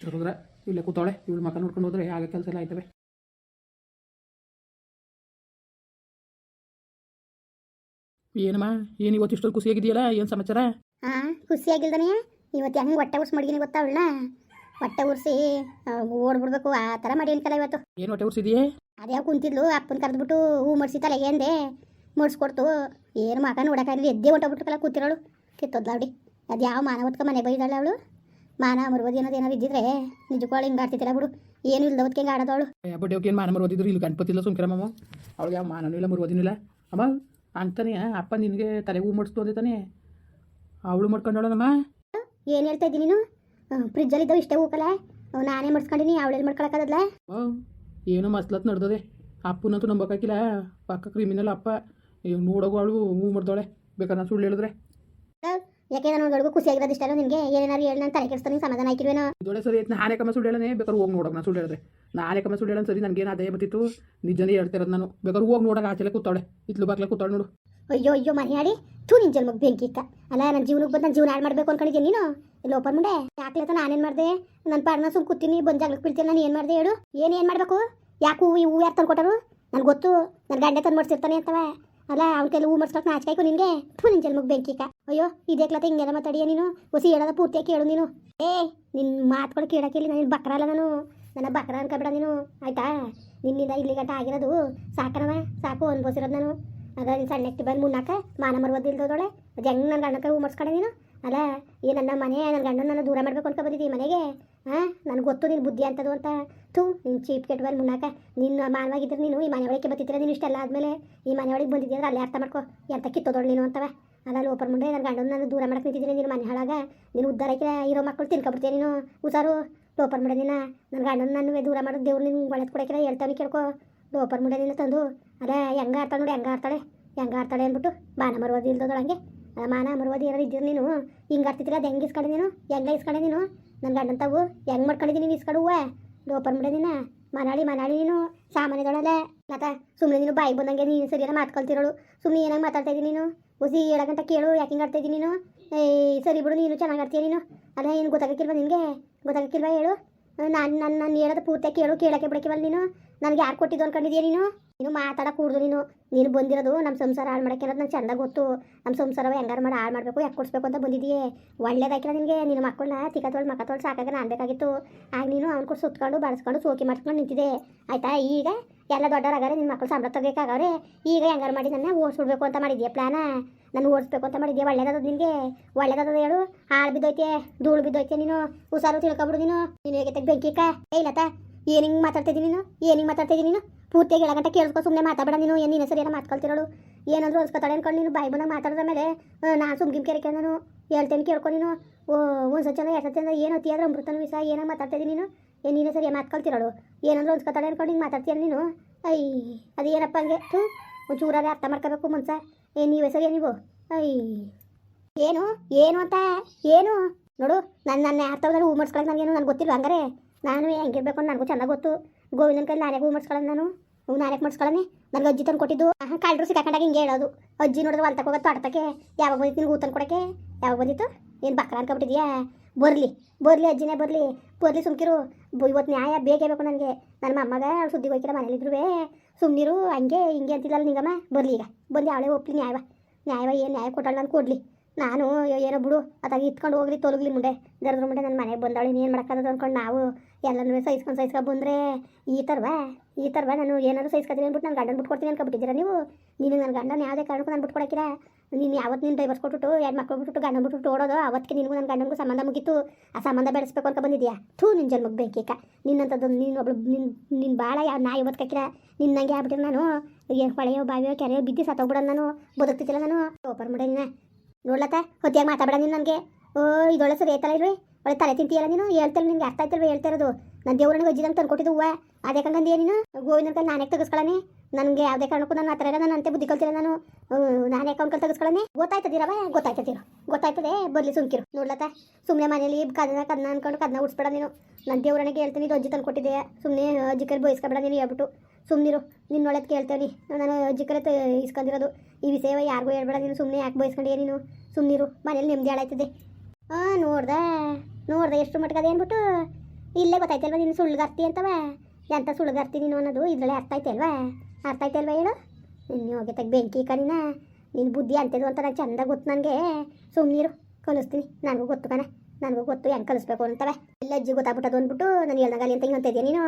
ತಿರ್ಗಿದ್ರೆ ಇಲ್ಲೇ ಕೂತಾಳೆ ಇವಳು ಮಕ್ಕ ನೋಡ್ಕೊಂಡು ಹೋದ್ರೆ ಆಗ ಕೆಲಸ ಎಲ್ಲ ಆಯ್ತವೆ. ಏನಮ್ಮ ಏನು ಇವತ್ತು ಇಷ್ಟೊಂದು ಖುಷಿಯಾಗಿದೆಯಲ್ಲ ಏನು ಸಮಾಚಾರ? ಹಾಂ ಖುಷಿಯಾಗಿಲ್ದನೆ ಇವತ್ತು ಹೆಂಗ್ ಹೊಟ್ಟೆ ಉರ್ಸಿ ಮಡಗಿನಿ ಗೊತ್ತಾ ಅವಳನ್ನ? ಹೊಟ್ಟೆ ಉರ್ಸಿ ಓಡ್ಬಿಡ್ಬೇಕು ಆ ಥರ ಅಂತಲ್ಲ ಇವತ್ತು. ಏನು ಹೊಟ್ಟೆ ಉರ್ಸಿದೆಯೇ? ಅದ್ಯಾವ ಕುಂತಿದ್ಲು ಅಪ್ಪನ ಕರೆದ್ಬಿಟ್ಟು ಹೂ ಮಡ್ಸಿತಲ್ಲ ಏನ್ದೆ ಮುಡ್ಸ್ಕೊಡ್ತು. ಏನು ಮಕ ನೋಡೋಕ್ಕಾಗಲಿ ಎದ್ದೆ ಹೊಟ್ಟೋಗ್ಬಿಟ್ರಲ್ಲ ಕೂತಿರೋಳು. ಕಿತ್ತೋದ್ಲಾವಡಿ ಅದು ಯಾವ ಮಾನ ಹೊತ್ಕ ಮನೆ ಬೈದಾಳೆ ಅವಳು? ಮಾನ ಮರ್ಬೋದು ಏನೋ ಏನೋ ಇದ್ದಿದ್ರೆ ನಿಜಕ್ಕೂ ಅವಳು ಹಿಂಗೆ ಆಡ್ತಿದ್ದಿಲ್ಲ ಬಿಡು. ಏನು ಇಲ್ದವತ್ಕೆ ಹಿಂಗೆ ಆಡೋದವಳು ಬಟ್ ಏನು ಮಾನ ಮರೋದಿದ್ರು ಇಲ್ಲಿ ಗಣಪತಿ ಇಲ್ಲ ಸುಮ್ಕಿರಮ್ಮ ಅವಳಿಗೆ ಯಾವ ಮಾನನೂ ಇಲ್ಲ ಮರ್ಬೋದಿನಿಲ್ಲ ಇಲ್ಲ. ಅಮ್ಮ ಅಂತಾನೆ ಅಪ್ಪ ನಿನಗೆ ತಲೆ ಹೂ ಮಾಡಿಸ್ತು ಅಂದೆ ತಾನೆ ಅವಳು ಮಾಡ್ಕೊಂಡವಳಮ್ಮ ಏನು ಹೇಳ್ತಾ ಇದ್ದೀನಿ ನೀನು? ಫ್ರಿಜ್ಜಲ್ಲಿ ಇದ್ದಾವೆ ಇಷ್ಟೇ ಹೋಗಲ್ಲ ಅವ ನಾನೇ ಮಡ್ಸ್ಕೊಂಡಿನಿ ಅವಳೆಲ್ಲಿ ಮಾಡ್ಕೊಳಕ್ಕಾಗಲ್ಲ ಏನೋ ಮಸ್ಲತ್ ನಡೆದದೆ. ಅಪ್ಪನಂತೂ ನಂಬಕ್ಕಾಗಿಲ್ಲ ಪಕ್ಕ ಕ್ರಿಮಿನಲ್ ಅಪ್ಪ. ನೋಡೋಗು ಅವಳು ಹೂ ಮಾಡ್ದವಳೆ. ಬೇಕಾದ್ರೆ ನಾನು ಸುಳ್ಳು ಹೇಳಿದ್ರೆ? ಯಾಕೆ ನಾನು ಗಡುಗು ಖುಷಿಯಾಗಿರೋದು ಇಷ್ಟ ನಿನಗೆ ಏನಾರು ಹೇಳಿ ನಾನು ತಲೆ ಕೆಡಿಸ್ತಾನೆ ಸಮಾಧಾನ ಆಯ್ಕಿಲ್ವೇನೋ ದೊಡ್ಡ ಸರಿ ನಾನೇ ಕಮ್ಮ ಸುಳ್ಳು ಹೇಳನೆ ಬೇಕಾದ್ರೆ ಹೋಗಿ ನೋಡೋಣ ನಾನು ಸುಳ್ಳು ಹೇಳಿದ್ರೆ. ನಾನೇ ಕಮ್ಮ ಸುಳ್ಳು ಹೇಳೋಣ ಸರಿ ನನಗೇನು ಅದೇ ಬರ್ತಿತ್ತು? ನಿಜನೇ ಹೇಳ್ತಿರೋದು ನಾನು. ಬೇಕಾದ್ರೆ ಹೋಗಿ ನೋಡೋಣ ಆಚೆಲೆ ಕೂತಾಳೆ ಇತ್ಲು ಬಾಕ್ಲೆ ಕೂತಾಳೆ ನೋಡು. ಅಯ್ಯೋ ಅಯ್ಯೋ ಮನೆ ಆಡಿ ಥೂ ನಿನ್ ಜನ್ಮಕ್ಕೆ ಬೆಂಕಿ ಇಕ್ಕ ಅಲ್ಲ ನನ್ನ ಜೀವನಕ್ಕೆ ಬಂದು ನನ್ನ ಜೀವನ ಹಾಳು ಮಾಡಬೇಕು ಅನ್ಕೊಂಡಿದ್ದೀನಿ ನೀನು? ಇಲ್ಲಿ ಓಪನ್ ಮುಂಡೆ. ಯಾಕೆ ಅಂತ ನಾನೇನು ಮಾಡಿದೆ? ನನ್ನ ಪಾಡನ ಸುಮ್ ಕೂತೀನಿ ಬಂದು ಜಾಗಕ್ಕೆ ಬೀಳ್ತೀನಿ ನಾನು ಏನು ಮಾಡಿದೆ ಹೇಳು? ಏನು ಏನು ಮಾಡಬೇಕು? ಯಾಕೆ ಹೂವು ಈ ಹೂವು ಯಾರು ತಂದ್ಕೊಟ್ಟರು? ನನಗೆ ಗೊತ್ತು. ನನ್ನ ಗಂಡೆ ತಂದು ಮಾಡಿಸಿರ್ತಾನೆ ಅಂತವ. ಅಲ್ಲ ಅವ್ನ ಕೈಲಿ ಹೂ ಮಾಡಿಸ್ಕೊಳಕ್ಕೆ ನಾಚಿಕಾಯ್ಕು ನಿನಗೆ? ಥೂ ನಿನ್ ಜನ್ಮಕ್ಕೆ ಬೆಂಕಿ ಇಕ್ಕ ಅಯ್ಯೋ, ಇದೇ ಹಿಂಗೆಲ್ಲ ಮಾತಾಡಿಯ ನೀನು? ಹೊಸಿ ಹೇಳೋದ ಪೂರ್ತಿಯಾಗಿ ಕೇಳು ನೀನು. ಏ ನಿನ್ನ ಮಾತುಗಳು ಕೇಳೋಕ್ಕಿಲ್ಲ ನಾನು ಬಕ್ರ ಅಲ್ಲ ನಾನು. ನನ್ನ ಬಕ್ರ ಅನ್ಕೊಬೇಡ ನೀನು. ಆಯ್ತಾ? ನಿನ್ನಿಂದ ಇಲ್ಲಿ ಗಂಟ ಆಗಿರೋದು. ಸಾಕನವ? ಸಾಕು ಅನ್ಬೋಸಿರೋದು ನಾನು. ಅದ ನೀನು ಸಣ್ಣಕ್ಕೆ ಬಂದು ಮುನ್ನಾಕ ಮಾನ ಮರ್ವದಿಲ್ದೋದೊಳೆ ಅದು ಹೆಂಗೆ ನನ್ನ ಗಂಡಕ್ಕೆ ಹೂ ಮಾಡಿಸ್ಕೊಂಡೆ ನೀನು? ಅಲ್ಲ, ಈ ನನ್ನ ಮನೆ ನನ್ನ ಗಂಡನ ನಾನು ದೂರ ಮಾಡಬೇಕು ಅಂತ ಬಂದಿದ್ದಿ ಈ ಮನೆಗೆ? ಹಾಂ ನನಗೆ ಗೊತ್ತು ನಿನ್ನ ಬುದ್ಧಿ ಅಂತದು ಅಂತ. ಥೂ ನಿನ್ನ ಚೀಪ್ ಕೆಟ್ಟ ಬಂದು ಮುನ್ನಾಕ ನಿನ್ನ ಮಾನವಾಗಿದ್ರೆ ನೀನು. ಈ ಮನೆ ಒಳಗೆ ಬತ್ತಿದ್ರೆ ನೀನು ಇಷ್ಟೆಲ್ಲ ಆದಮೇಲೆ ಈ ಮನೆ ಒಳಗೆ ಬಂದಿದ್ದೀರ ಅಲ್ಲೇ ಅರ್ಥ ಮಾಡ್ಕೊ. ಎಂತ ಕಿತ್ತೋದೊಳು ನೀನು ಅಂತವ. ಅಲ್ಲ ಲೋಪರ್ ಮುಂದೆ ನನ್ನ ಗಂಡನ ನಾನು ದೂರ ಮಾಡಕ್ಕೆ ನಿಂತಿದ್ದೀನಿ ನೀನು ಮನೆ ಹಾಳಾಗ ನೀನು ಉದ್ದಾರಕ್ಕೆ ಇರೋ ಮಕ್ಕಳು ತಿನ್ಕೊಬಿಡ್ತೀಯ ನೀನು? ಹುಷಾರು ಲೋಪರ್ ಮುಂಡೆ ನಿನ್ನ ನನ್ನ ಗಂಡನ ನಾನು ದೂರ ಮಾಡೋದು ದೇವ್ರು ನಿನ್ನ ಒಳಗೆ ಕೊಡೋಕಿಲ್ಲ ಹೇಳ್ತಾನೆ ಕೇಳ್ಕೊ. ಲೋಪರ್ ಮುಂಡೆ ನಿನ್ನ ತಂದು. ಅದೇ, ಹೆಂಗೆ ಆಡ್ತಾಳೆ ನೋಡಿ, ಹೆಂಗೆ ಆಡ್ತಾಳೆ? ಹೆಂಗೆ ಆಡ್ತಾಳೆ ಅಂದ್ಬಿಟ್ಟು ಮಾನ ಮರುವದಿ ಇಲ್ದೋದೊಳಂಗೆ ಮಾನ ಮರುವದಿ ಏನಾರು ಇದ್ದೀರಿ ನೀನು? ಹಿಂಗೆ ಆಡ್ತಿದ್ದೀರ ಅದು ಹೆಂಗೆ ಇಸ್ಕೊಂಡೆ ನೀನು? ಹೆಂಗೆ ಇಸ್ಕೊಂಡೆ ನೀನು? ನನ್ನ ಗಂಡನ ತಾವು ಹೆಂಗೆ ಮಾಡ್ಕೊಂಡಿದ್ದೀನಿ ನೀನು ಇಸ್ಕೊಡುವ ಲೋಪರ್ ಮುಂಡೆ ನಿನ್ನ ಮನಾಳಿ ಮನಾಳಿ ನೀನು? ಸಾಮಾನ್ಯದೊಳಲ್ಲ. ಮತ್ತೆ ಸುಮ್ಮನೆ ನೀನು ಬಾಯಿ ಬಂದಂಗೆ ನೀನು ಸರಿಯಾಗಿ ಮಾತ್ಕೊಳ್ತಿರೋಳು. ಸುಮ್ಮನೆ ಏನಾಗ ಮಾತಾಡ್ತಾ ನೀನು? ಹುಸಿ ಹೇಳಕ್ಕಂತ ಕೇಳು ಯಾಕೆ ಹಿಂಗೆ ಆಡ್ತಾ ಇದ್ದೀನಿ ನೀನು? ಏಯ್ ಸರಿ ಬಿಡು, ನೀನು ಚೆನ್ನಾಗಿ ಆಡ್ತೀಯ ನೀನು? ಅಲ್ಲ, ಏನು ಗೊತ್ತಾಗಕ್ಕಿಲ್ವಾ ನಿನಗೆ? ಗೊತ್ತಾಗಕ್ಕಿಲ್ವಾ ಹೇಳು? ನಾನು ನನ್ನ ನಾನು ಹೇಳೋದು ಪೂರ್ತಿ ಕೇಳು, ಕೇಳೋಕ್ಕೆ ಬಿಡಕ್ಕಿವಲ್ಲ ನೀನು? ನನಗೆ ಯಾರು ಕೊಟ್ಟಿದ್ದು ಅನ್ಕೊಂಡಿದ್ಯಾ ನೀನು? ನೀನು ಮಾತಾಡೋ ಕೂಡ್ದು ನೀನು. ನೀನು ಬಂದಿರೋದು ನಮ್ಮ ಸಂಸಾರ ಹಾಳು ಮಾಡಕ್ಕೆ ಅನ್ನೋದು ನಂಗೆ ಚೆಂದ ಗೊತ್ತು. ನಮ್ಮ ಸಂಸಾರವ ಹೆಂಗಾರು ಮಾಡಿ, ಹಾಳು ಮಾಡಬೇಕು, ಯಾಕೆ ಕೊಡಿಸ್ಬೇಕು ಅಂತ ಬಂದಿದ್ದೀಯೇ? ಒಳ್ಳೇದಾಗಿಲ್ಲ ನಿನಗೆ? ನಿನ್ನ ಮಕ್ಕಳನ್ನ ತಿಕ್ಕತ್ತೋಳು ಮಕ್ಕ ತೊಳು, ಸಾಕಾಗ ನಾನು ಬೇಕಾಗಿತ್ತು. ಆಗ ನೀನು ಅವ್ನು ಕೂಡ ಸುತ್ಕೊಂಡು, ಬಳಸ್ಕೊಂಡು, ಸೋಕಿ ಮಾಡ್ಕೊಂಡು ನಿಂತಿದೆ ಆಯ್ತಾ ಈಗ? ಎಲ್ಲ ದೊಡ್ಡವರಾಗಾರೆ ನಿನ್ನ ಮಕ್ಕಳು ಸಂಬಳ ತಗೋಬೇಕಾಗವ್ರೆ. ಈಗ ಹೆಂಗಾರು ಮಾಡಿ ನನ್ನ ಓಡಿಸ್ಬಿಡ್ಬೇಕು ಅಂತ ಮಾಡಿದ್ಯ ಪ್ಲಾನ ನಾನು ಓಡಿಸ್ಬೇಕು ಅಂತ ಮಾಡಿದ್ಯಾ? ಒಳ್ಳೇದದ ನಿನಗೆ? ಒಳ್ಳೇದದ ಹೇಳು. ಹಾಳು ಬಿದ್ದೋಯ್ತೆ, ಧೂಳು ಬಿದ್ದೋಯ್ತೆ ನೀನು. ಹುಷಾರು ತಿಳ್ಕೊಬಿಡು ನೀನು. ನೀನು ಹೇಗೆ ಬೆಂಕಿಕ ಲತಾ, ಏನು ಹಿಂಗೆ ಮಾತಾಡ್ತಿದ್ದೀನಿ ನೀನು? ಏನು ಹಿಂಗೆ ಮಾತಾಡ್ತಿದ್ದೀನಿ ನೀನು? ಪೂರ್ತಿಯಾಗಿ ಗಂಟೆ ಕೇಳಿಸ್ಕೊ ಸುಮ್ಮನೆ ಮಾತಾಡಬೇಡ ನೀನು. ಏನು ನೀನು ಸರಿ ಏನೋ ಮಾತ್ಕೊಳ್ತಿರೋಳು ಏನಾದರೂ ಅನ್ಕೊಂಡು ನೀನು ಬಾಯಿ ಬಂದಾಗ ಮಾತಾಡಿದ ಮೇಲೆ. ನಾನು ಸುಮ್ಗಿಮ್ ಕೇಳಿಕೆ ನಾನು. ಹೇಳ್ತೇನೆ ಕೇಳ್ಕೊ ನೀನು. ಓ ಒಂದು ಸಚ್ಚನ ಎರಡು ಅಂದ್ರೆ ಏನು ಅತಿಯಾದ್ರೆ ಅಮೃತನ ವಿಷಯ, ಏನಾಗ ಮಾತಾಡ್ತಿದ್ದೀನಿ ನೀನು? ಏನು ನೀನು ಸರಿ ಮಾತ್ಕೊಳ್ತಿರೋಳು ಏನಾದರೂ ಅನ್ಸ್ಕೊತಾಳೆ ಅನ್ಕೊಂಡು ಹಿಂಗೆ ಮಾತಾಡ್ತೀಯ ನೀನು? ಐ ಅದು ಏನಪ್ಪ ಹಂಗೆ? ಹ್ಞೂ ಒಂಚೂರಾದ್ರೆ ಅರ್ಥ ಮಾಡ್ಕೋಬೇಕು ಮುಂಚೆ. ಏನು ನೀವೇ ಸರಿಯಾ ನೀವು? ಐ, ಏನು? ಏನು ಅಂತ? ಏನು? ನೋಡು ನನ್ನ ನನ್ನ ಯಾರ್ತವ್ದಲ್ಲಿ ಹೂ ಮಾಡ್ಸ್ಕೊಳ್ಳೋದು ನನಗೇನು, ನನಗೆ ಗೊತ್ತಿಲ್ಲ ಹಂಗಾರೆ? ನಾನು ಹೆಂಗಿರ್ಬೇಕು ಅಂತ ನನಗೂ ಚೆನ್ನಾಗಿ ಗೊತ್ತು. ಗೋವಿಂದನ ಕೈಲಿ ನಾನೇ ಹೂ ಮಾಡಿಸ್ಕೊಳ್ಳೋದು ನಾನು. ಹೂ ನಾನೇ ಮಾಡಿಸ್ಕೊಳ್ಳೋನೆ ನನಗೆ ಅಜ್ಜಿ ತಂದು ಕೊಟ್ಟಿದ್ದು. ಹಾಂ ಕಾಲ್ರು ಸಿಕ್ಕಾಕೊಂಡಾಗ ಹಿಂಗೆ ಹೇಳೋದು. ಅಜ್ಜಿ ನೋಡಿದ್ರೆ ಹೊಲ್ತಕ್ಕೆ ಹೋಗೋದು ತೋಟಕ್ಕೆ, ಯಾವಾಗ ಬಂದಿತ್ತು ನಿನ್ಗೆ ಹೂ ತಂದು ಕೊಡೋಕ್ಕೆ? ಯಾವಾಗ ಬಂದಿತ್ತು? ಏನು ಬಕ್ರ ಅನ್ಕೊಬಿಟ್ಟಿದ್ಯಾ ಬರಲಿ ಬರಲಿ ಅಜ್ಜಿನೇ, ಬರಲಿ. ಬರಲಿ ಸುಮ್ಕಿರು ಇವತ್ತು ನ್ಯಾಯ ಬೇಕೇ ಬೇಕು ನನಗೆ. ನನ್ನ ಮೊಮ್ಮಗ ಅವ್ಳು ಸುದ್ದಿಗೆ ಹೋಯ್ತಿಲ್ಲ ಮನೇಲಿದ್ರು ಸುಮ್ಮನಿರು ಹಂಗೆ ಹಿಂಗೆ ಅಂತಿದ್ದಲ್ಲ ನಿಂಗಮ್ಮ. ಬರಲಿ ಈಗ. ಬಂದು, ಅವಳೇ ಒಪ್ಲಿ, ನ್ಯಾಯವ. ನ್ಯಾಯವ ಏನು ನ್ಯಾಯ ಕೊಟ್ಟಳು ನಾನು ಕೊಡಲಿ. ನಾನು ಏನೋ ಬಿಡು. ಅದಾಗಿ ಇತ್ಕೊಂಡು ಹೋಗ್ಲಿ ತೊಲಗ್ಲಿ ಮುಂದೆ. ದರ್ದ್ರ ಮುಂದೆ ನನ್ನ ಮನೆಗೆ ಬಂದವಳು ಏನು ಮಾಡ್ಕೊಂಡು ಅಂದ್ಕೊಂಡು ನಾವು ಎಲ್ಲನೂ ಸಹಿಸ್ಕೊಂಡು ಸಹಿಸ್ಕೊಂಡು ಬಂದರೆ ಈ ಥರವಾ ಈ ಥರವಾ ನಾನು ಏನಾದರೂ ಸಹಿಸ್ಕೊತೀನಿ ಅಂದ್ಬಿಟ್ಟು ನಾನು ಗಂಡನ ಬಿಟ್ಕೊಡ್ತೀನಿ ಅನ್ಕೊಬಿಟ್ಟಿದ್ದೀರಾ ನೀವು? ನೀನು ನನ್ನ ಗಂಡನ ಯಾವುದೇ ಕಾರಣಕ್ಕೂ ನಾನು ಬಿಟ್ಕೊಡಕ್ಕಿಲ್ಲ ನೀನು ಯಾವತ್ತು ನೀನು ಡೈವರ್ಸ್ ಕೊಟ್ಬಿಟ್ಟು ಎರಡು ಮಕ್ಕಳು ಬಿಟ್ಬಿಟ್ಟು ಗಂಡನ ಬಿಟ್ಬಿಟ್ಟು ಓಡೋದು, ಅವತ್ತಿಗೆ ನಿನಗೂ ನನ್ನ ಗಂಡನಿಗೂ ಸಂಬಂಧ ಮುಗೀತು. ಆ ಸಂಬಂಧ ಬೆಳೆಸ್ಬೇಕು ಅಂತ ಬಂದಿದ್ಯಾ ಥೂ ನಿನ್ನ ಜನ್ಮಕ್ಕೆ ಬೇಕೀಕ. ನಿನ್ನಂಥದ್ದು ನೀನು ಒಬ್ಳು ನಿನ್ನ ನಿನ್ನ ಭಾಳ ಯಾವ ಹಾಕಿರ ನಿನ್ನ ನಿನ್ನಂಗೆ ಆಗ್ಬಿಟ್ಟಿರ ನಾನು. ಏನು ಹೊಳೆಯೋ, ಬಾವಿಯೋ, ಕೆರೆಯೋ, ಬಿದ್ದು ಸತ್ತೋಗ್ಬಿಡೋದು ನಾನು. ಬದುಕ್ತಿದ್ದಿಲ್ಲ ನಾನು. ಟೋಪರ್ ಮುಡ ನೀನು. ನೋಡ್ಲತ್ತ? ಹೊತ್ತಿಯಾಗಿ ಮಾತಾಡ ನೀನು ನನಗೆ. ಓ, ಇದೊಳ್ಳೆ ಸರಿ ಐತಲ್ಲ ಇಲ್ವೇ ಒಳ್ಳೆ ತಲೆ ತಿಂತೀಯಲ್ಲ ನೀನು? ಹೇಳ್ತಲ್ಲ ನಿನ್ಗೆ ಅರ್ಥ ಆಯ್ತಲ್ವ ಹೇಳ್ತಾ ಇರೋದು. ನನ್ನ ದೇವ್ರನಿಗೆ ಅಜ್ಜಿದಂಗೆ ತಂದು ಕೊಟ್ಟಿದ್ದು ಹೂವ. ಅದೇ ಕಂಗಂದಿಯ ನೀನು? ಗೋವಿನ ಕೈ ನಾನೇ ತೆಗೆಸ್ಕೊಳ್ಳನೆ ನನಗೆ ಯಾವುದೇ ಕಾರಣಕ್ಕೂ ನಾನು ಆ ಥರ ನಾನು ಅಂತೆ ಬುದ್ಧಿ ಕಲ್ತಿಲ್ಲ ನಾನು. ನಾನು ಅಕೌಂಟ್ ಕಲ್ ತೆಗೆಸ್ಕೊಳ್ಳನೆ ಗೊತ್ತಾಯ್ತದಿರವ ಗೊತ್ತಾಯ್ತದಿರೋ? ಗೊತ್ತಾಯ್ತದೆ, ಬರಲಿ ಸುಮ್ಕಿರು. ನೋಡ್ಲತ್ತ? ಸುಮ್ಮನೆ ಮನೇಲಿ ಕದನ ಕದನ ಅನ್ಕೊಂಡು ಕದನ ಉಡ್ಸ್ಬೇಡ ನೀನು. ನನ್ನ ದೇವ್ರನಿಗೆ ಹೇಳ್ತೀನಿ ಇದು ಅಜ್ಜಿ ತಂದು ಕೊಟ್ಟಿದ್ದೆ. ಸುಮ್ಮನೆ ಅಜ್ಜಿ ಕೈ ಬೋಯಿಸ್ಕೊಬೇಡ ನೀನು ಹೇಳ್ಬಿಟ್ಟು. ಸುಮ್ಮನಿರು ನಿನ್ನ ಒಳ್ಳೇದು ಕೇಳ್ತೇವೆ ನಾನು ಅಜ್ಜಿ ಕರೆ ಇಸ್ಕೊಂಡಿರೋದು. ಈ ವಿಷಯ ಯಾರಿಗೂ ಹೇಳ್ಬೇಡ ನೀನು ಸುಮ್ಮನೆ ಯಾಕೆ ಬಯಸ್ಕೊಂಡಿಯ ನೀನು? ಸುಮ್ಮನಿರು ಮನೇಲಿ ನೆಮ್ಮದಿ ಹಾಳಾಯ್ತದೆ. ಹಾಂ ನೋಡ್ದೆ ನೋಡ್ದೆ ಎಷ್ಟು ಮಟ್ಟಿಗೆ ಅಂದ್ಬಿಟ್ಟು ಇಲ್ಲೇ ಗೊತ್ತಾಯ್ತಲ್ವ ನೀನು ಸುಳ್ಳುಗಾರ್ತಿ ಅಂತವ? ಎಂಥ ಸುಳ್ಳುಗಾರ್ತಿ ನೀನು ಅನ್ನೋದು ಇದರಲ್ಲೇ ಅರ್ಥ ಆಯ್ತಲ್ವಾ ಅರ್ಥ ಆಯ್ತಲ್ವ ಹೇಳು? ನಿನ್ನ ಹೋಗಿ ಬೆಂಕಿ ಕಣಿನ ನಿನ್ನ ಬುದ್ಧಿ ಅಂತಿದ್ದು ಅಂತ ನಂಗೆ ಚಂದ ಗೊತ್ತು ನನಗೆ ಸುಮ್ಮನಿರು ಕಲಿಸ್ತೀನಿ. ನನಗೂ ಗೊತ್ತು ಕಣ. ನನಗೂ ಗೊತ್ತು ಹೆಂಗೆ ಕಲಿಸ್ಬೇಕು ಅಂತವೆ. ಎಲ್ಲ ಅಜ್ಜಿ ಗೊತ್ತಾಗ್ಬಿಟ್ಟದು ಅಂದ್ಬಿಟ್ಟು ನಾನು ಹೇಳ್ದಂಗಲ್ಲಿ ಅಂತ ಹಿಂಗೆ ನೀನು?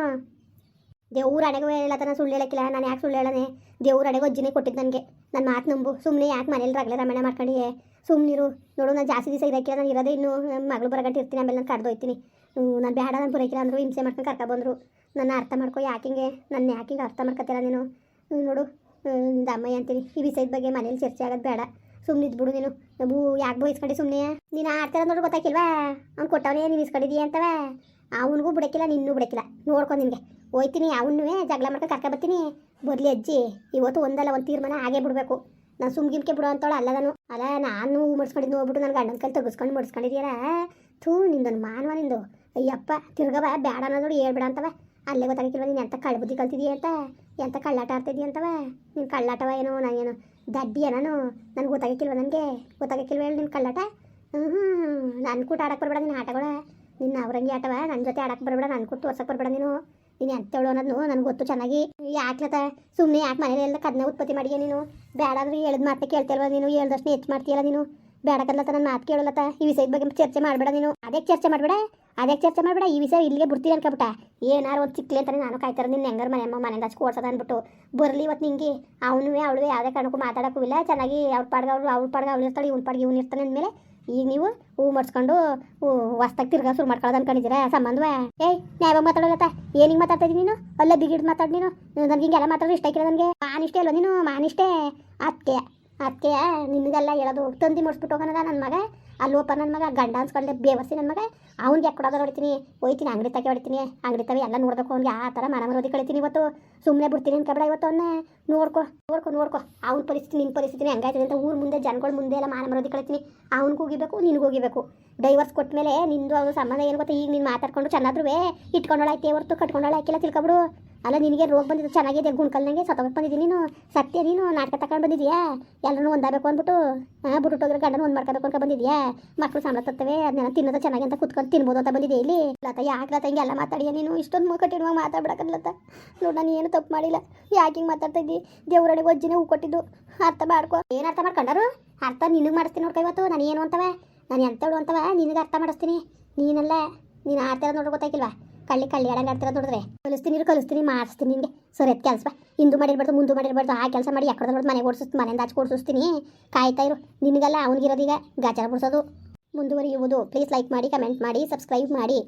ದೇವ್ರ ಅಡೆಗೂ ಹೇಳತ್ತ ನಾನು ಸುಳ್ಳು ಹೇಳಕ್ಕಿಲ್ಲ. ನಾನು ಯಾಕೆ ಸುಳ್ಳು ಹೇಳನೆ? ದೇವ್ರ ಅಡೆಗೆ ಅಜ್ಜಿನೇ ಕೊಟ್ಟಿದ್ದು ನನಗೆ. ನನ್ನ ಮಾತು ನಂಬು. ಸುಮ್ಮನೆ ಯಾಕೆ ಮನೇಲಿ ರಗಳೆ ರಮಣ ಮಾಡ್ಕೊಂಡು? ಸುಮ್ಮನಿರು ನೋಡು, ನಾನು ಜಾಸ್ತಿ ದಿವಸ ಇರೋಕ್ಕಿಲ್ಲ. ನಾನು ಇರೋದೇ ಇನ್ನು ಮಗಳು ಬರಗಂಟು ಇರ್ತೀನಿ. ಆಮೇಲೆ ನಾನು ಕಡ್ದು ಹೋಗ್ತೀನಿ ನಾನು ಬೇಡ ನಾನು ಬರೋಕಿಲ್ಲ ಅಂದರು, ಹಿಂಸೆ ಮಾಡ್ಕೊಂಡು ಕರ್ಕೊಬಂದರು ನನ್ನ ಅರ್ಥ ಮಾಡ್ಕೊ ಯಾಕಿಂಗೆ ನನ್ನ ಯಾಕಿಂಗೆ ಅರ್ಥ ಮಾಡ್ಕೊತೀರ ನೀನು? ನೋಡು. ಅಮ್ಮಯ್ಯ ಅಂತೀನಿ. ಈ ವಿಷಯದ ಬಗ್ಗೆ ಮನೇಲಿ ಚರ್ಚೆ ಆಗೋದು ಬೇಡ. ಸುಮ್ಮನೆ ಇದ್ಬಿಡು ನೀನು. ಬೂ ಯಾಕೆ ಬೋ ಸುಮ್ಮನೆ ನೀನು ಆಡ್ತಾರ ನೋಡು ಗೊತ್ತಾಕಿಲ್ವಾ? ಅವ್ನು ಕೊಟ್ಟವನೇ ನೀನು ಇಸ್ಕೊಂಡಿದೀಯ ಅಂತವ. ಅವನಿಗೂ ಬಿಡಕ್ಕಿಲ್ಲ ನಿನ್ನೂ ಬಿಡಕ್ಕಿಲ್ಲ ನೋಡ್ಕೊಂಡು ನಿನಗೆ. ಹೋಯ್ತೀನಿ ಅವನ್ನೂ ಜಗಳ ಮಾಡ್ಕೊಂಡು ಕರ್ಕೊಬರ್ತೀನಿ ಬರಲಿ ಅಜ್ಜಿ. ಇವತ್ತು ಒಂದಲ್ಲ, ಒಂದು ತೀರ್ಮಾನ ಹಾಗೆ ಬಿಡಬೇಕು. ನಾನು ಸುಮ್ಗಿಮ್ಕೆ ಬಿಡು ಅಂತವಳು ಅಲ್ಲ ನಾನು. ಅಲ್ಲ, ನಾನು ಮಡ್ಸ್ಕೊಂಡಿದ್ದು ಹೋಗ್ಬಿಟ್ಟು ನನ್ನ ಗಂಡನ ಕೈ ತೆಗಿಸ್ಕೊಂಡು ಮಡ್ಸ್ಕೊಂಡಿದ್ದೀರ ಥೂ, ನಿಂದೊಂದು ಮಾನವ ನಿಂದು. ಅಯ್ಯಪ್ಪ, ತಿರ್ಗವ ಬೇಡ ಅನ್ನೋದು ಹೇಳ್ಬೇಡ ಅಂತವ. ಅಲ್ಲೇ ಗೊತ್ತಾಗಿಲ್ವ ನೀನು ಎಂತ ಕಳ್ಳ ಬುದ್ಧಿ ಕಲ್ತಿದೀಯ ಅಂತ? ಎಂತ ಕಳ್ಳಾಟ ಆಡ್ತಿದ್ದೀಯ ಅಂತವ? ನೀನು ಕಳ್ಳಾಟವ ಏನೋ ನಾನೇನು ದಡ್ಡಿಯ ನಾನು? ನನಗೆ ಗೊತ್ತಾಗಕ್ಕಿಲ್ವ ನನಗೆ? ಗೊತ್ತಾಗಕ್ಕಿಲ್ವ ಹೇಳಿ ನಿನ್ನ ಕಳ್ಳಾಟ? ಹ್ಞೂ ನನ್ನ ಕೂಟ ಆಡಕ್ಕೆ ಬರಬೇಡ ನಿನ್ನ ಆಟಗಳ. ನಿನ್ನ ಅವರಂಗಿ ಆಟವ ನನ್ನ ಜೊತೆ ಆಡಕ್ಕೆ ಬರಬೇಡ ನನ್ನ ಕೂಟ ತೋರ್ಸಕ್ಕೆ ಬರಬೇಡ ನೀನು. ನೀನು ಎಂತೇಳು ಅನ್ನೋದು ನನಗೆ ಗೊತ್ತು ಚೆನ್ನಾಗಿ. ಯಾಕ್ಲತ ಸುಮ್ಮನೆ ಯಾಕೆ ಎಲ್ಲ ಕದನ ಉತ್ಪತ್ತಿ ಮಾಡಿಯ ನೀನು? ಬೇಡ ಅಂದ್ರೆ ಹೇಳಿದ ಮಾತೇ ಕೇಳ್ತಿಲ್ವ ನೀನು? ಹೇಳ್ದಷ್ಟು ಹೆಚ್ಚು ಮಾಡ್ತೀಯಲ್ಲ ನೀನು? ಬೇಡ ಕದ್ಲತ್ತ ನನ್ನ ಮಾತು ಕೇಳಲತ್ತ ಈ ವಿಷಯದ ಬಗ್ಗೆ ಚರ್ಚೆ ಮಾಡಬೇಡ ನೀನು. ಅದೇ ಚರ್ಚೆ ಮಾಡಬೇಡ. ಅದಕ್ಕೆ ಚರ್ಚೆ ಮಾಡಬೇಡ, ಈ ವಿಷಯ ಇಲ್ಲಿಗೆ ಬಿಡ್ತೀನಿ ಅನ್ಕೊಬಿಟ್ಟ. ಏನಾರು ಒಂದು ಚಿಕ್ಕಲಿ ಅಂತ ನಾನು ಕಾಯ್ತಾರೆ, ನಿನ್ನ ಹೆಂಗಾರು ಮನೆ ಅಮ್ಮ ಮನೆಯಿಂದ ಹಚ್ಚಿ ಓಡಿಸೋದ ಅಂದ್ಬಿಟ್ಟು ಬರಲಿ ಇವತ್ತು ನಿಂಗೆ, ಅವನು ಅವಳು ಯಾವುದೇ ಕಾರಣಕ್ಕೂ ಮಾತಾಡೋಕ್ಕೂ ಇಲ್ಲ, ಚೆನ್ನಾಗಿ ಅವ್ರ ಪಾಡ್ಗೆ ಅವ್ರು ಅವ್ಳ ಪಾಡ್ಗೆ ಅವ್ಳು ಇರ್ತಾಳೆ, ಇವ್ನ ಪಾಡ್ಗೆ ಇವ್ನು ಇರ್ತಾನೆ ಅಂದಮೇಲೆ ಈಗ ನೀವು ಹೂ ಮಡ್ಸ್ಕೊಂಡು ಹೊಸ್ದಾಗಿ ತಿರ್ಗಾ ಶುರು ಮಾಡ್ಕೊಳ್ಳೋದು ಅನ್ಕೊಂಡಿದ್ದೀರಾ, ಸಂಬಂಧವೇ? ಏಯ್, ನ್ಯಾಯವಾಗಿ ಮಾತಾಡೋಲತ್ತ ಏನಿಗೆ ಮಾತಾಡ್ತಾ ನೀನು? ಅಲ್ಲೇ ಬಿಗಿಡ್ ಮಾತಾಡಿ ನೀನು? ನನಗೆ ಹಿಂಗೆಲ್ಲ ಮಾತಾಡೋದು ಇಷ್ಟ ಆಗಿಲ್ಲ ನನಗೆ. ಮಾನಿಷ್ಟೇ ಅಲ್ವ ನೀನು? ಮಾನಿಷ್ಟೇ. ಅದಕ್ಕೆ ಅದಕ್ಕೆ ನಿಮಗೆಲ್ಲ ಹೇಳೋದು ತಂದಿ ಮುಡ್ಸ್ಬಿಟ್ಟು ಹೋಗೋಣದ ನನ್ನ ಮಗ. ಅಲ್ಲೋಪ ನನ್ನ ಮಗ, ಗಂಡ ಅನ್ಸ್ಕೊಂಡೆ ಬೇವಸಿ ನನ್ನ ಮಗ. ಅವ್ನಿಗೆ ಯಾಕೆ ಕೊಡೋದು ಹೊಡಿತೀನಿ ಹೋಯ್ತೀನಿ, ಅಂಗಡಿ ತಗೆ ಹೊಡಿತೀನಿ. ಅಂಗಡಿ ತವೆ ಎಲ್ಲ ನೋಡ್ಬೇಕು ಅವ್ನಿಗೆ. ಆ ಥರ ಮನ ಮರೋದಿ ಕಳಿತೀನಿ ಇವತ್ತು. ಸುಮ್ಮನೆ ಬಿಡ್ತೀನಿ ಅನ್ಕಬೇಡ ಇವತ್ತು ಅವನ್ನ ನೋಡ್ಕೊ ನೋಡ್ಕೊ ನೋಡ್ಕೊ. ಅವ್ನ ಪರಿಸ್ಥಿತಿ ನಿನ್ನ ಪರಿಸ್ಥಿತಿ ಹಂಗಾಯ್ತದೆ ಅಂತ ಊರು ಮುಂದೆ, ಜನಗಳ ಮುಂದೆ ಎಲ್ಲ ಮಾನ ಮರೋದಿ ಕಳಿತೀನಿ. ಅವ್ನಿಗೆ ಹೋಗಿಬೇಕು, ನಿನಗೆ ಹೋಗಿಬೇಕು. ಡೈವರ್ಸ್ ಕೊಟ್ಮೇಲೆ ನಿಂದು ಅವ್ನ ಸಂಬಂಧ ಏನು ಗೊತ್ತಾ? ಈಗ ನೀನು ಮಾತಾಡ್ಕೊಂಡು ಚೆನ್ನಾದ್ರೂ ಇಟ್ಕೊಂಡೋಳಾಯ್ತೆ ಹೊರ್ತು, ಕಟ್ಕೊಂಡೋಳ ಹಾಕಿಲ್ಲ ತಿಳ್ಕೊಬಿಡು. ಅಲ್ಲ, ನಿನಗೆ ರೋಗ ಬಂದಿದ್ದು ಚೆನ್ನಾಗಿದೆ ಗುಣ್ಕಲ್ನಂಗೆ ಸತ್ತೋಗಕ್ಕೆ ಬಂದಿದ್ದೀನಿ ನೀನು. ಸತ್ಯ ನೀನು, ನಾಟಕ ತಗೊಂಡು ಬಂದಿದ್ಯಾ? ಎಲ್ಲರೂ ಒಂದಾಗಬೇಕು ಅಂದ್ಬಿಟ್ಟು ಹಾಂ ಹೋಗಿ ಗಂಡನ ಒಂದು ಮಾಡ್ಕೋಬೇಕು ಅಂತ ಬಂದಿದ್ಯಾ? ಮಕ್ಕಳು ಸಂಬಳ ತರ್ತವೆ ಅದನ್ನೆಲ್ಲ ತಿನ್ನೋದು ಚೆನ್ನಾಗಿ ಅಂತ ಕುತ್ಕೊಂಡು ತಿನ್ಬೋದು ಅಂತ ಬಂದಿದೆ ಇಲ್ಲಿ? ಲತ, ಯಾಕೆ ಲತ, ಹಿಂಗೆಲ್ಲ ಮಾತಾಡಿಯ ನೀನು? ಇಷ್ಟೊಂದು ಮುಖಟ್ಟಿಡುವಾಗ ಮಾತಾಡ್ಬಿಡಕಲ್ಲತ್ತ ನೋಡು, ನಾನು ಏನು ತಪ್ಪು ಮಾಡಿಲ್ಲ. ಯಾಕೆ ಹಿಂಗೆ ಮಾತಾಡ್ತಾ ಇದ್ದಿ? ದೇವ್ರಡೆ ಒಜ್ಜಿನೇ ಹೂ ಕೊಟ್ಟಿದ್ದು. ಅರ್ಥ ಮಾಡ್ಕೊ. ಏನು ಅರ್ಥ ಮಾಡ್ಕೊಂಡಾರು? ಅರ್ಥ ನಿನಗೆ ಮಾಡಿಸ್ತೀನಿ ನೋಡ್ಕೊ ಇವತ್ತು. ನಾನು ಏನು ಅಂತವ? ನಾನು ಎಂತ ಅಂತವ? ನಿನಗೆ ಅರ್ಥ ಮಾಡಿಸ್ತೀನಿ. ನೀನಲ್ಲ, ನೀನು ಆಡ್ತಿರೋದು ನೋಡ್ರಿ ಗೊತ್ತಾಗಿಲ್ವಾ ಕಳ್ಳಿ ಕಳ್ಳಿ ಅಡಂಗ ಆಡ್ತೀರ ನೋಡಿದ್ರೆ. ಕಲಿಸ್ತೀನಿ ಕಲಿಸ್ತೀನಿ, ಮಾಡಿಸ್ತೀನಿ ನಿಮಗೆ ಸರಿ ಎತ್ ಕೆಲಸ ಹಿಂದೂ ಮಾಡಿರ್ಬಾರ್ದು, ಮುಂದೆ ಮಾಡಿರ್ಬಾರ್ದು, ಆ ಕೆಲಸ ಮಾಡಿ ಯಾಕಡೆ ನೋಡ್ದು ಮನೆ ಓಡಿಸ್ತೀನಿ ಮನೆಯಿಂದ ಆಚೆ ಓಡಿಸ್ತೀನಿ ಕಾಯ್ತಾ ಇರು. ನಿನಗೆಲ್ಲ ಅವ್ನಿಗಿರೋದೀಗ ಗಾಚಾರ ಬಿಡಿಸೋದು. ಮುಂದುವರಿಯುವುದು. ಪ್ಲೀಸ್ ಲೈಕ್ ಮಾಡಿ ಕಮೆಂಟ್ ಮಾಡಿ ಸಬ್ಸ್ಕ್ರೈಬ್ ಮಾಡಿ.